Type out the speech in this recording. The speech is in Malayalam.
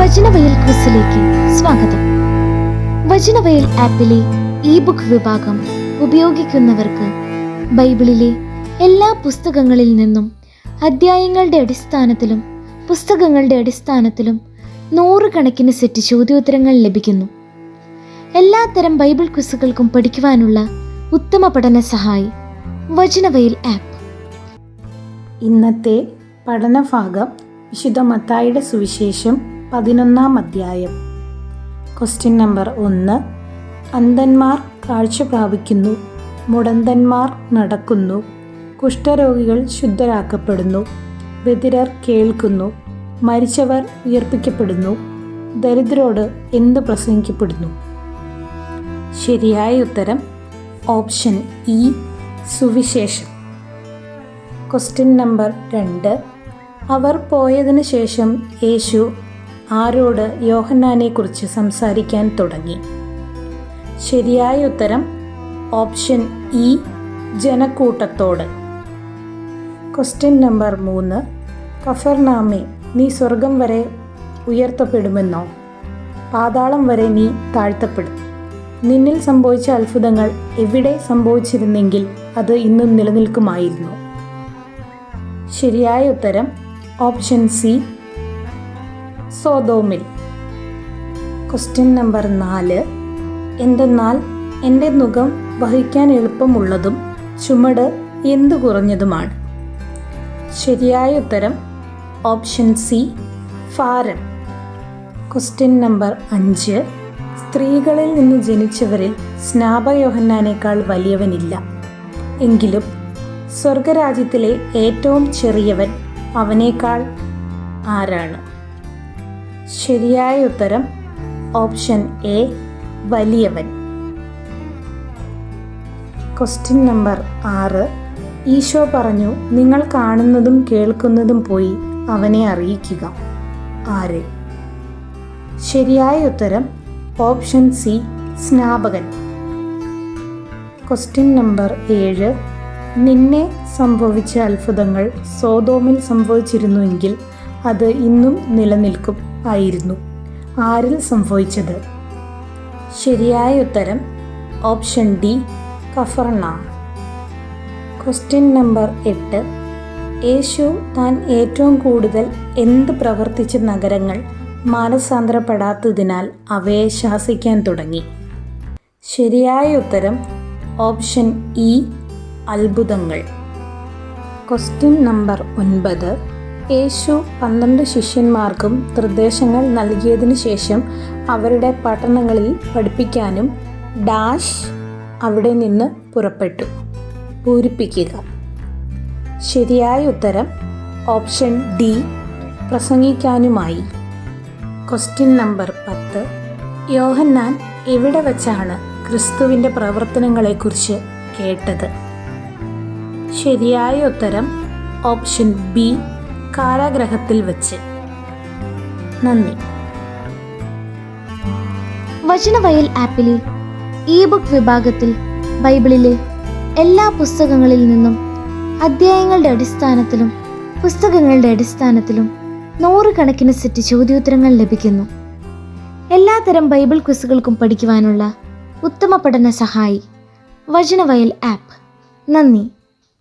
വചനവയൽ ക്വിസിലേക്ക് സ്വാഗതം. വചനവയൽ ആപ്പിലെ ഇ ബുക്ക് വിഭാഗം ഉപയോഗിക്കുന്നവർക്ക് ബൈബിളിലെ എല്ലാ പുസ്തകങ്ങളിൽ നിന്നും അധ്യായങ്ങളുടെ അടിസ്ഥാനത്തിലും പുസ്തകങ്ങളുടെ അടിസ്ഥാനത്തിലും നൂറുകണക്കിന് സെറ്റ് ചോദ്യോത്തരങ്ങൾ ലഭിക്കുന്നു. എല്ലാത്തരം ബൈബിൾ ക്വിസുകൾക്കും പഠിക്കുവാനുള്ള ഉത്തമ പഠന സഹായി വചനവയൽ ആപ്പ്. ഇന്നത്തെ പഠനഭാഗം വിശുദ്ധ മത്തായുടെ സുവിശേഷം പതിനൊന്നാം അധ്യായം. ക്വസ്റ്റ്യൻ നമ്പർ ഒന്ന്. അന്ധന്മാർ കാഴ്ച പ്രാപിക്കുന്നു മുടന്തന്മാർ നടക്കുന്നു കുഷ്ഠരോഗികൾ ശുദ്ധരാക്കപ്പെടുന്നു വെതിരർ കേൾക്കുന്നു മരിച്ചവർ ഉയർപ്പിക്കപ്പെടുന്നു ദരിദ്രോട് എന്ത് പ്രസംഗിക്കപ്പെടുന്നു? ശരിയായ ഉത്തരം ഓപ്ഷൻ ഇ സുവിശേഷം. ക്വസ്റ്റ്യൻ നമ്പർ രണ്ട്. അവർ പോയതിനു ശേഷം യേശു ആരോട് യോഹന്നാനെക്കുറിച്ച് സംസാരിക്കാൻ തുടങ്ങി. ശരിയായ ഉത്തരം ഓപ്ഷൻ ഇ ജനക്കൂട്ടത്തോട്. ക്വസ്റ്റ്യൻ നമ്പർ മൂന്ന് കഫർനാമെ നീ സ്വർഗം വരെ ഉയർത്തപ്പെടുമെന്നോ? പാതാളം വരെ നീ താഴ്ത്തപ്പെടും. നിന്നിൽ സംഭവിച്ച അത്ഭുതങ്ങൾ എവിടെ സംഭവിച്ചിരുന്നെങ്കിൽ അത് ഇന്നും നിലനിൽക്കുമായിരുന്നു. ശരിയായ ഉത്തരം ഓപ്ഷൻ സി സോതോമിൽ. ക്വസ്റ്റ്യൻ നമ്പർ നാല്. എന്തെന്നാൽ എന്റെ മുഖം വഹിക്കാൻ എളുപ്പമുള്ളതും ചുമട് എന്തു കുറഞ്ഞതുമാണ്? ശരിയായ ഉത്തരം ഓപ്ഷൻ സി ഫാരം ക്വസ്റ്റ്യൻ നമ്പർ അഞ്ച്. സ്ത്രീകളിൽ നിന്ന് ജനിച്ചവരിൽ സ്നാപയോഹന്നാനേക്കാൾ വലിയവനില്ല. എങ്കിലും സ്വർഗരാജ്യത്തിലെ ഏറ്റവും ചെറിയവൻ അവനേക്കാൾ ആരാണ്? ശരിയായ ഉത്തരം ഓപ്ഷൻ എ വലിയവൻ. ക്വസ്റ്റ്യൻ നമ്പർ ആറ്. ഈശോ പറഞ്ഞു നിങ്ങൾ കാണുന്നതും കേൾക്കുന്നതും പോയി അവനെ അറിയിക്കുക. ആര്? ശരിയായ ഉത്തരം ഓപ്ഷൻ സി സ്നാപകൻ. ക്വസ്റ്റ്യൻ നമ്പർ ഏഴ്. നിന്നെ സംഭവിച്ച അത്ഭുതങ്ങൾ സോതോമിൽ സംഭവിച്ചിരുന്നുവെങ്കിൽ അത് ഇന്നും നിലനിൽക്കും. ആയിരുന്നു. ആരിൽ സംഭവിച്ചത്? ശരിയായ ഉത്തരം ഓപ്ഷൻ ഡി കഫർണ. ക്വസ്റ്റ്യൻ നമ്പർ എട്ട്. യേശു താൻ ഏറ്റവും കൂടുതൽ എന്ത് പ്രവർത്തിച്ച നഗരങ്ങൾ മാനസാന്തരപ്പെടാത്തതിനാൽ അവയെ ശാസിക്കാൻ തുടങ്ങി? ശരിയായ ഉത്തരം ഓപ്ഷൻ ഇ അത്ഭുതങ്ങൾ. ക്വസ്റ്റ്യൻ നമ്പർ ഒൻപത്. യേശു പന്ത്രണ്ട് ശിഷ്യന്മാർക്കും നിർദ്ദേശങ്ങൾ നൽകിയതിനു ശേഷം അവരുടെ പട്ടണങ്ങളിൽ പഠിപ്പിക്കാനും ഡാഷ് അവിടെ നിന്ന് പുറപ്പെട്ടു. പൂരിപ്പിക്കുക. ശരിയായ ഉത്തരം ഓപ്ഷൻ ഡി പ്രസംഗിക്കാനുമായി. ക്വസ്റ്റ്യൻ നമ്പർ പത്ത്. യോഹന്നാൻ എവിടെ വച്ചാണ് ക്രിസ്തുവിന്റെ പ്രവർത്തനങ്ങളെക്കുറിച്ച് കേട്ടത്? ശരിയായ ഉത്തരം ഓപ്ഷൻ ബി കാരാഗ്രഹത്തിൽ വച്ച്. നന്ദി. വചനവയൽ ആപ്പിലെ ഇ ബുക്ക് വിഭാഗത്തിൽ ബൈബിളിലെ എല്ലാ പുസ്തകങ്ങളിൽ നിന്നും അധ്യായങ്ങളുടെ അടിസ്ഥാനത്തിലും പുസ്തകങ്ങളുടെ അടിസ്ഥാനത്തിലും നൂറുകണക്കിന് സെറ്റ് ചോദ്യോത്തരങ്ങൾ ലഭിക്കുന്നു. എല്ലാത്തരം ബൈബിൾ ക്വിസുകൾക്കും പഠിക്കുവാനുള്ള ഉത്തമ പഠന സഹായി വചനവയൽ ആപ്പ്. നന്ദി.